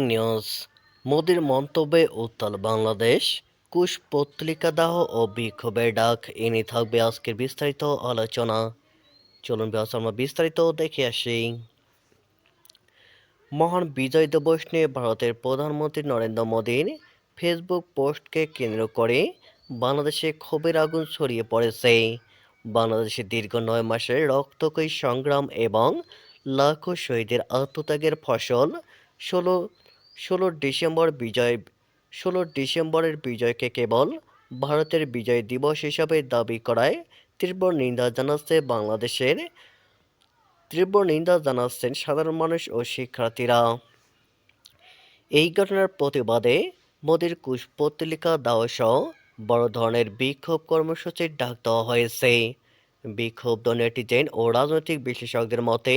News মোদির মন্তব্যে উত্তাল বাংলাদেশ। কুশ পত্রিকা দাহ ও বিক্ষোভের ডাক। এনে থাকবে আজকের বিস্তারিত আলোচনা। চলুন আমরা বিস্তারিত দেখে আসি। মহান বিজয় দিবস নিয়ে ভারতের প্রধানমন্ত্রী নরেন্দ্র মোদীর ফেসবুক পোস্টকে কেন্দ্র করে বাংলাদেশে ক্ষোভের আগুন ছড়িয়ে পড়েছে। বাংলাদেশে দীর্ঘ নয় মাসের রক্তকয়ী সংগ্রাম এবং লাখো শহীদের আত্মত্যাগের ফসল, ষোলো ষোলো ডিসেম্বর বিজয়, ষোলো ডিসেম্বরের বিজয়কে কেবল ভারতের বিজয় দিবস হিসাবে দাবি করায় তীব্র নিন্দা জানাচ্ছে বাংলাদেশের। তীব্র নিন্দা জানাচ্ছেন সাধারণ মানুষ ও শিক্ষার্থীরা। এই ঘটনার প্রতিবাদে মোদীর কুশ পত্রিকা দাও সহ বড় ধরনের বিক্ষোভ কর্মসূচির ডাক দেওয়া হয়েছে। বিক্ষোভ নেটিজেন ও রাজনৈতিক বিশেষজ্ঞদের মতে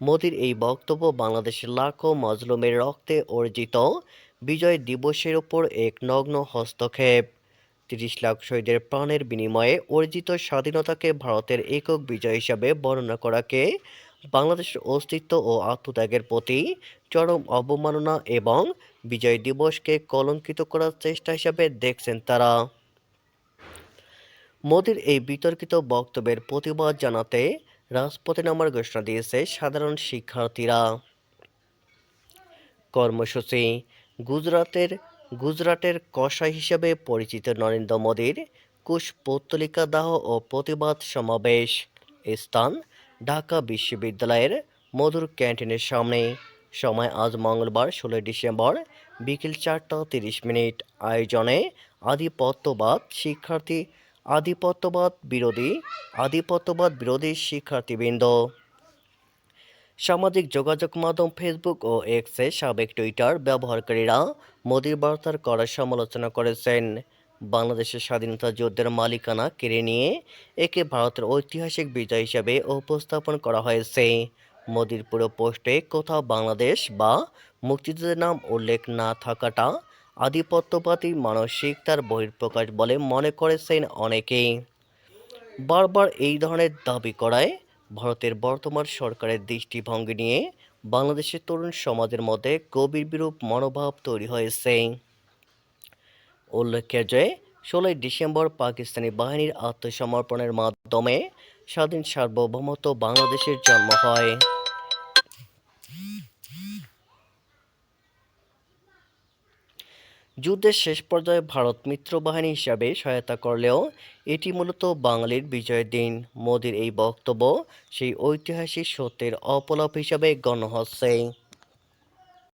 মোদীর এই বক্তব্য বাংলাদেশের লাখো মজলুমের রক্তে অর্জিত। বিজয় দিবসের ওপর এক নগ্ন হস্তক্ষেপ। তিরিশ লাখ শহীদের প্রাণের বিনিময়ে অর্জিত স্বাধীনতাকে ভারতের একক বিজয় হিসাবে বর্ণনা করাকে বাংলাদেশের অস্তিত্ব ও আত্মত্যাগের প্রতি চরম অবমাননা এবং বিজয় দিবসকে কলঙ্কিত করার চেষ্টা হিসাবে দেখছেন তারা। মোদির এই বিতর্কিত বক্তব্যের প্রতিবাদ জানাতে রাজপথে নামার ঘোষণা দিয়েছে সাধারণ শিক্ষার্থীরা। কর্মসূচি গুজরাটের গুজরাটের কষাই হিসেবে পরিচিত নরেন্দ্র মোদীর কুশ পত্তলিকা দাহ ও প্রতিবাদ সমাবেশ। স্থান, ঢাকা বিশ্ববিদ্যালয়ের মধুর ক্যান্টিনের সামনে। সময় আজ মঙ্গলবার, ষোলোই ডিসেম্বর, বিকেল চারটা তিরিশ মিনিট। আয়োজনে আধিপত্যবাদ শিক্ষার্থী আধিপত্যবাদ বিরোধী আধিপত্যবাদ বিরোধী শিক্ষার্থীবৃন্দ। সামাজিক যোগাযোগ মাধ্যম ফেসবুক ও এক্সে সাবেক টুইটার ব্যবহারকারীরা মোদীর বার্তার কড়া সমালোচনা করেছেন। বাংলাদেশের স্বাধীনতা যুদ্ধের মালিকানা কেড়ে নিয়ে একে ভারতের ঐতিহাসিক বিজয় হিসাবে উপস্থাপন করা হয়েছে। মোদির পুরো পোস্টে কোথাও বাংলাদেশ বা মুক্তিযুদ্ধের নাম উল্লেখ না থাকাটা আধিপত্যবাদী মানসিকতার বহিঃপ্রকাশ বলে মনে করেছেন অনেকেই। বারবার এই ধরনের দাবি করায় ভারতের বর্তমান সরকারের দৃষ্টিভঙ্গি নিয়ে বাংলাদেশের তরুণ সমাজের মধ্যে গভীর বিরূপ মনোভাব তৈরি হয়েছে উল্লেখ্য যে, ষোলোই ডিসেম্বর পাকিস্তানি বাহিনীর আত্মসমর্পণের মাধ্যমে স্বাধীন সার্বভৌমত্ব বাংলাদেশের জন্ম হয়। যুদ্ধের শেষ পর্যায়ে ভারত মিত্র বাহিনী হিসাবে সহায়তা করলেও এটি মূলত বাঙালির বিজয়ের দিন। মোদির এই বক্তব্য সেই ঐতিহাসিক সত্যের অপলাপ হিসাবে গণ্য হচ্ছে।